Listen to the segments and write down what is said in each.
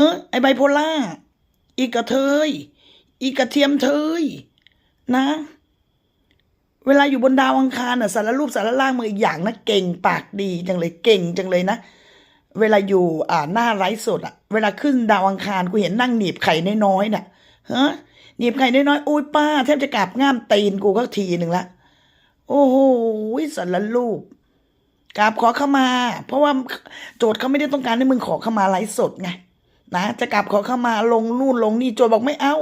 เฮ้ยไอไบโพล่า อีกระเทย อีกระเทียมเทย นะ เวลาอยู่บนดาวอังคารน่ะสารรูปสารล่างมืออีกอย่างนะเก่งปากดีจังเลยเก่งจังเลยนะ เวลาอยู่อ่าหน้าไร้สดอะเวลาขึ้นดาวอังคารกูเห็นนั่งหนีบไข่น้อยๆน่ะฮะหนีบไข่น้อยๆโอ้ยป้าแทบจะกราบง่ามตีนกูก็ทีหนึ่งละโอ้โหสารรูปกราบขอเข้ามา เพราะว่าโจทย์เขาไม่ได้ต้องการให้มึงขอเข้ามาไร้สดไง นะจะกราบขอเข้ามาลงนู่นลงนี่โจทย์บอกไม่เอา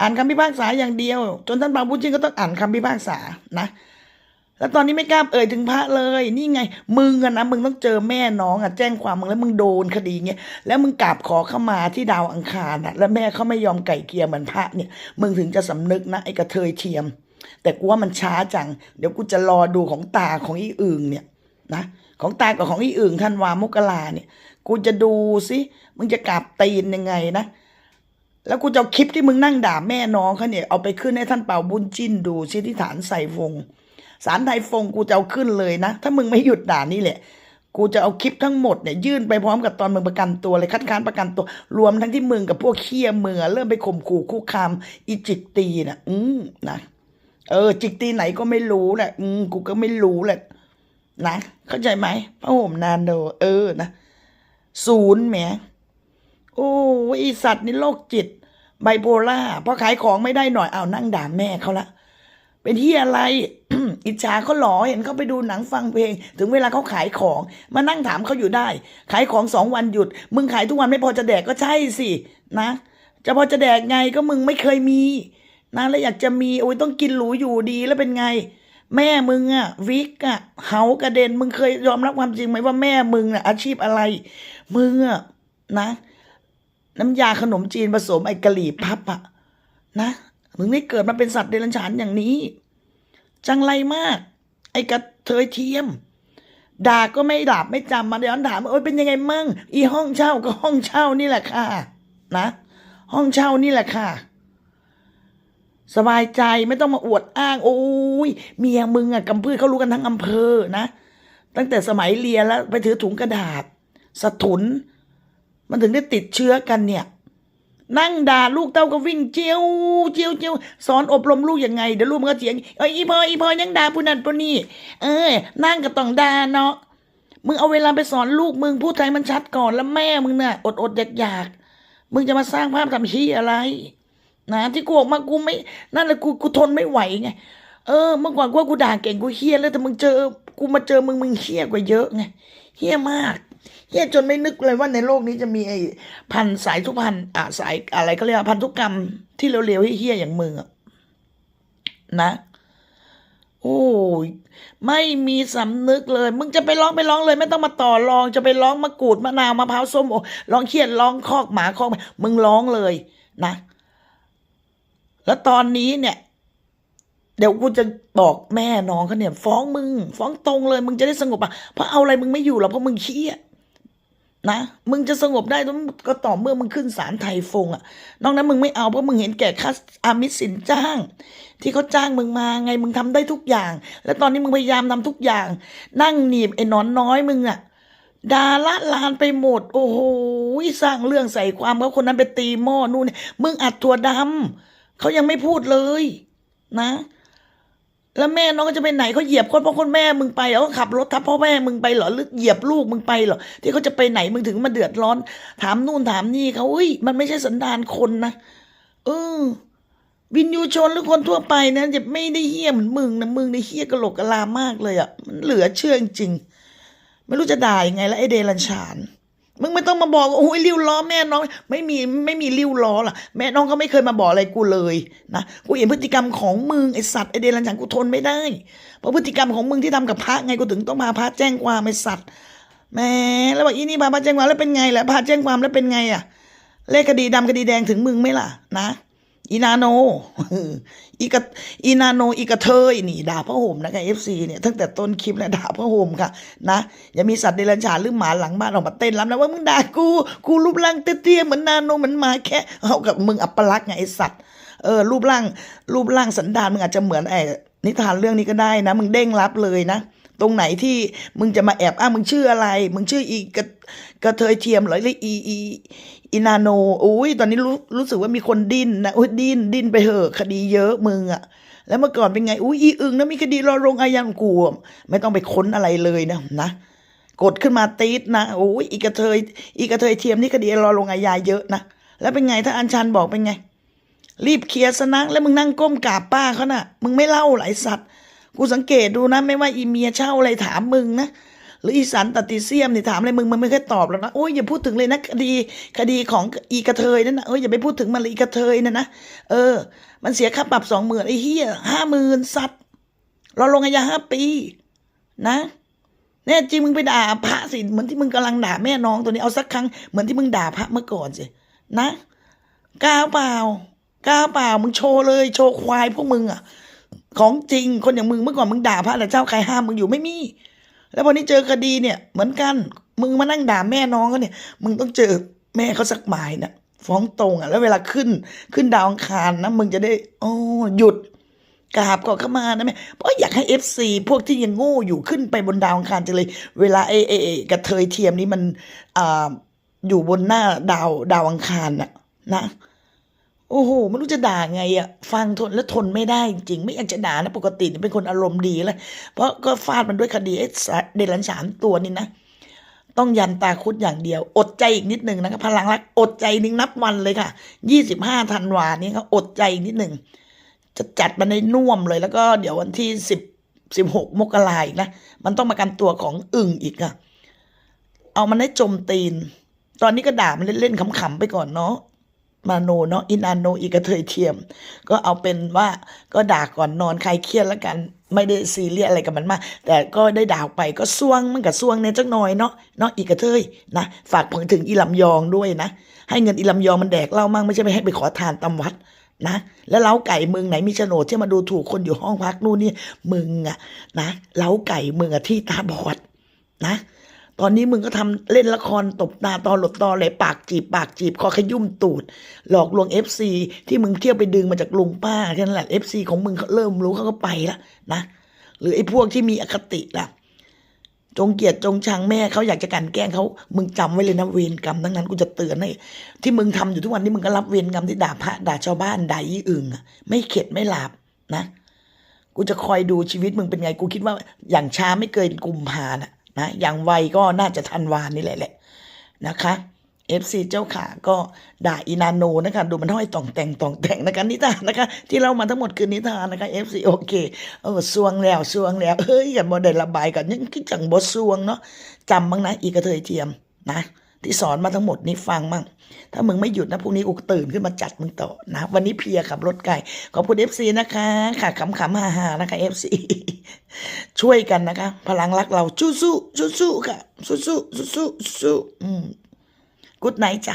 อ่านคำพิพากษาอย่างเดียว จนท่านบางผู้ชิงก็ต้องอ่านคำพิพากษานะ แล้วตอนนี้ไม่กล้าเอ่ยถึงพระเลย นี่ไงมึงอะนะมึงต้องเจอแม่น้องอะแจ้งความมึงแล้วมึงโดนคดีเงี้ยแล้วมึงกราบขอเข้ามาที่ดาวอังคารอะแล้วแม่เขาไม่ยอมไก่เกลียเหมือนพระเนี่ยมึงถึงจะสำนึกนะไอ้กระเทยเทียม แต่กูว่ามันช้าจัง เดี๋ยวกูจะรอดูของตาของอีอึงเนี่ยนะของตากับของอีอึ่งท่านวามกราเนี่ย กูจะดูสิมึงจะกราบตีนยังไงนะ แล้วกูจะเอาคลิปที่มึงนั่งด่าแม่น้องเขาเนี่ยเอาไปขึ้นให้ท่านเป่าบุญจิ้นดูชิที่ฐานใส่ฟงสารไทยฟงกูจะเอาขึ้นเลยนะ ถ้ามึงไม่หยุดด่านี่แหละ กูจะเอาคลิปทั้งหมดเนี่ยยื่นไปพร้อมกับตอนมึงประกันตัวเลยคัดค้านประกันตัว รวมทั้งที่มึงกับพวกเคี้ยมือเริ่มไปข่มขู่คุกคามอีจิกตีน่ะ อืมนะเออ จิกตีไหนก็ไม่รู้แหละ อืมกูก็ไม่รู้แหละนะเข้าใจไหมพระห่มนานโดเออนะ ศูนย์แหมโอ้ยไอสัตว์นี่โรคจิต ไบโพล่าพอขายของไม่ได้หน่อยเอานั่งด่าแม่เขาละเป็นที่อะไร อิจฉาเขาหรอเห็นเขาไปดูหนังฟังเพลง ถึงเวลาเขาขายของ มานั่งถามเขาอยู่ได้ ขายของสองวันหยุด มึงขายทุกวันไม่พอจะแดกก็ใช่สินะจะพอจะแดกไงก็มึงไม่เคยมีนะแล้วอยากจะมีโอ้ยต้องกินหรูอยู่ดีแล้วเป็นไง แม่มึงอะวิกอะเหากระเด็น มึงเคยยอมรับความจริงไหมว่าแม่มึงน่ะอาชีพอะไร มึงอะนะ น้ำยาขนมจีนผสมไอ้กะหรี่พับอะนะมึงได้เกิดมาเป็นสัตว์เดรัจฉานอย่างนี้ จังไรมาก ไอ้กระเทยเทียมด่าก็ไม่ด่าไม่จำมาเดี๋ยวถามว่าโอ้ยเป็นยังไงมั่งอีห้องเช่าก็ห้องเช่านี่แหละค่ะ นะ ห้องเช่านี่แหละค่ะ สบายใจไม่ต้องมาอวดอ้าง โอ้ยเมียมึงอะกำพืชเขารู้กันทั้งอำเภอนะ ตั้งแต่สมัยเรียนแล้ว ไปถือถุงกระดาษสะทุน มันถึงได้ติดเชื้อกันเนี่ย นั่งด่าลูกเต้าก็วิ่งเจียวเจียวเจียวสอนอบรมลูกยังไงเดี๋ยวลูกมันก็เถียงเอ้ยอีพออีพอยังด่าผู้นั้นผู้นี้เออ นั่งก็ต้องด่าเนาะมึงเอาเวลาไปสอนลูกมึงพูดไทยมันชัดก่อนแล้วแม่มึงน่ะอดอดอยากอยากมึงจะมาสร้างภาพทำชี้อะไร นะที่กูออกมากูไม่ นั่นแหละกูกูทนไม่ไหวไง เออเมื่อก่อนกูว่ากูด่าเก่งกูเฮี้ยแล้วแต่มึงเจอ กูมาเจอมึงมึงเฮี้ยกว่าเยอะไงเฮี้ยมากเฮี้ยจนไม่นึกเลยว่าในโลกนี้จะมีไอ้พันสายทุกพันอะสายอะไรก็เรียกพันธุกรรมที่เร็วๆเฮี้ยอย่างมึงอะนะ โอ้ยไม่มีสำนึกเลย มึงจะไปร้องไปร้องเลย ไม่ต้องมาต่อรองจะไปร้องมะกรูดมะนาวมะพร้าวส้มโอร้องเครียดร้องคอกหมาคอกมึงร้องเลยนะ แล้วตอนนี้เนี่ย เดี๋ยวกูจะบอกแม่น้องเขาเนี่ย ฟ้องมึง ฟ้องตรงเลย มึงจะได้สงบอะเพราะเอาอะไรมึงไม่อยู่หรอกเพราะมึงเครียดนะมึงจะสงบได้ต้องก็ต่อเมื่อมึงขึ้นศาลไทยฟงอะนอกนั้นมึงไม่เอาเพราะมึงเห็นแก่ค่าอามิสสินจ้าง ที่เขาจ้างมึงมาไงมึงทำได้ทุกอย่าง แล้วตอนนี้มึงพยายามทำทุกอย่าง นั่งหนีบไอ้นอนน้อยมึงอะดาละลานไปหมด โอ้โหสร้างเรื่องใส่ความเขาคนนั้นไปตีหม้อนู่นนี่มึงอัดถั่วดำ เขายังไม่พูดเลยนะ แล้วแม่น้องจะไปไหนเขาเหยียบคนพ่อคนแม่มึงไปเขาขับรถทับพ่อแม่มึงไปเหรอหรือเหยียบลูกมึงไปเหรอที่เขาจะไปไหนมึงถึงมาเดือดร้อน ถามนู่นถามนี่เขาเอ้ยมันไม่ใช่สันดานคนนะเออวินยูชนหรือคนทั่วไปนะจะไม่ได้เฮี้ยเหมือนมึงนะมึงในเฮี้ยกระโหลกกระลามากเลยอะ่ะมันเหลือเชื่อจริงๆไม่รู้จะด่ายังไงแล้วไอเดรันชาน มึงไม่ต้องมาบอกว่าโอ้ยริ้วล้อแม่น้อง ไม่มีไม่มีริ้วล้อล่ะแม่น้องเขาไม่เคยมาบอกอะไรกูเลยนะกูเห็นพฤติกรรมของมึงไอสัตว์ไอเดรันฉันกูทนไม่ได้ เพราะพฤติกรรมของมึงที่ทำกับพระไงกูถึงต้องมาพระแจ้งความไอสัตว์แหม่แล้วบอกอีนี่พาพระแจ้งความแล้วเป็นไงล่ะพาแจ้งความแล้วเป็นไงอะเลขคดีดำคดีแดงถึงมึงไหมล่ะนะ อีนาโนอีกอีนาโนอีกระเทยนี่ด่าพระโหมนะคะเอฟซีเนี่ยตั้งแต่ต้นคลิปแล้วด่าพระโหมค่ะนะอย่ามีสัตว์เดรัจฉานหรือหมาหลังบ้านออกมาเต้นรำนะว่ามึงด่ากูกูรูปร่างเตี้ยๆเหมือนนาโนเหมือนหมาแค่เอากับมึงอัปลักษณ์ไงไอสัตว์เออรูปร่างรูปร่างสันดานมึงอาจจะเหมือนไอ้นิทานเรื่องนี้ก็ได้นะ มึงเด้งรับเลยนะ ตรงไหนที่มึงจะมาแอบอ้างมึงชื่ออะไร มึงชื่ออีกระ กระเทยเทียมหรอหรืออีอีอีนาโนอุ้ยตอนนี้รู้รู้สึกว่ามีคนดิ้นนะอุ้ยดิ้นดิ้นไปเหอะคดีเยอะมึงอะแล้วเมื่อก่อนเป็นไงอุ้ยอีอึงนะมีคดีรอลงอาญาของกูไม่ต้องไปค้นอะไรเลยนะนะกดขึ้นมาตีดนะโอ้ยอีกระเทยอีกระเทยเทียมนี่คดีรอลงอาญาเยอะนะแล้วเป็นไงถ้าอัญชันบอกเป็นไง รีบเคลียร์ซะนะแล้วมึงนั่งก้มกราบป้าเขาน่ะ มึงไม่เล่าหลายสัตว์ กูสังเกตดูนะ ไม่ว่าอีเมียเช่าอะไรถามมึงนะ หรืออีสันตัดติเซียมนี่ถามอะไรมึงมันไม่เคยตอบหรอกนะโอ้ยอย่าพูดถึงเลยนะคดีคดีของอีกระเทยนั่นนะเอ้ยอย่าไปพูดถึงมันเลยอีกระเทยนั่นนะเออ มันเสียค่าปรับสองหมื่นไอ้เหี้ยห้าหมื่นสัตว์เราลงอาญาห้าปี นะแน่จริงมึงไปด่าพระสิเหมือนที่มึงกำลังด่าแม่น้องตัวนี้เอาสักครั้งเหมือนที่มึงด่าพระเมื่อก่อนสินะกล้าเปล่ากล้าเปล่ามึงโชว์เลยโชว์ควายพวกมึงอะของจริงคนอย่างมึงเมื่อก่อนมึงด่าพระแต่เจ้าใครห้ามมึงอยู่ไม่มี แล้วพอนี้เจอคดีเนี่ย เหมือนกัน มึงมานั่งด่าแม่น้องเขาเนี่ย มึงต้องเจอแม่เขาสักหมายนะฟ้องตรงอะ แล้วเวลาขึ้นขึ้นดาวอังคารนะมึงจะได้ โอ้หยุดกราบก่อนเข้ามานะแม่เพราะอยากให้เอฟซีพวกที่ยังโง่อยู่ขึ้นไปบนดาวอังคารจังเลย เวลาไอ้ไอ้ไอ้กระเทยเทียมนี้มันอ่าอยู่บนหน้าดาวดาวอังคารน่ะนะ โอ้โหไม่รู้จะด่าไงอะฟังทนแล้วทนไม่ได้จริง ไม่อยากจะด่านะปกติเนี่ยเป็นคนอารมณ์ดีเลยเพราะก็ฟาดมันด้วยคดีเดรันสามตัวนี่นะ ต้องยันตาคุดอย่างเดียว อดใจอีกนิดหนึ่งนะครับพลังรักอดใจนึงนับวันเลยค่ะยี่สิบห้าธันวาเนี้ก็อดใจอีกนิดหนึ่งจะจัดมันในน่วมเลยแล้วก็เดี๋ยววันที่สิบสิบหกมกราอีกนะมันต้องมากันตัวของอึ่งอีกอะเอามันให้จมตีน ตอนนี้ก็ด่ามันเล่นๆขำๆไปก่อนเนาะ มาโนเนาะอินาโนอีกระเทยเทียม ก็เอาเป็นว่าก็ด่าก่อนนอนใครเครียดแล้วกัน ไม่ได้ซีเรียสอะไรกับมันมาก แต่ก็ได้ด่าไปก็ซ่วงมันกับซ่วงเนี่ยจักหน่อยเนาะเนาะอีกระเทยนะฝากผงถึงอีลำยองด้วยนะ ให้เงินอีลำยองมันแดกเล้ามั่งไม่ใช่ไปให้ไปขอทานตำวัดนะ แล้วเล้าไก่มึงไหนมีโฉนดที่มาดูถูกคนอยู่ห้องพักนู่นนี่มึงอะนะเล้าไก่มึงอะที่ตาบอดนะ ตอนนี้มึงก็ทำเล่นละครตบตาตอหลบตอเลยปากจีบปากจีบคอขยุ่มตูด หลอกลวงเอฟซีที่มึงเที่ยวไปดึงมาจากลุงป้าแค่นั้นแหละเอฟซีของมึงเขาเริ่มรู้เขาก็ไปละนะหรือไอ้พวกที่มีอคติล่ะ จงเกียดจงชังแม่เขาอยากจะกันแกล้งเขามึงจำไว้เลยนะเวรกรรมทั้งนั้นกูจะเตือนให้ที่มึงทำอยู่ทุกวันนี้มึงก็รับเวรกรรมที่ด่าพระด่าชาวบ้านด่ายี่อึ่งอะไม่เข็ดไม่หลาบนะ กูจะคอยดูชีวิตมึงเป็นไง กูคิดว่าอย่างช้าไม่เกินกุมภาน่ะ นะอย่างไวก็น่าจะทันวานนี่แหละแหละนะคะเอฟซีเจ้าขาก็ด่าอีนาโนนะคะดูมันห้อยต่องแต่งต่องแต่งนะคะนิทานนะคะ ที่เรามาทั้งหมดคือนิทานนะคะเอฟซีโอเคเออสวงแล้วสวงแล้วเฮ้ยอย่ามเดลระบายกันยังคิดจังบทสวงเนาะจำบ้างนะอีกระเทยเทียมนะ ที่สอนมาทั้งหมดนี้ฟังมั่งถ้ามึงไม่หยุดนะพรุ่งนี้กูตื่นขึ้นมาจัดมึงต่อนะ วันนี้เพียขับรถไกลขอบคุณเอฟซีนะคะค่ะขำๆฮาๆนะคะเอฟซีช่วยกันนะคะ พลังรักเราสู้ๆสู้ๆค่ะสู้ๆสู้ๆสู้อืมกุดไนจ้ะ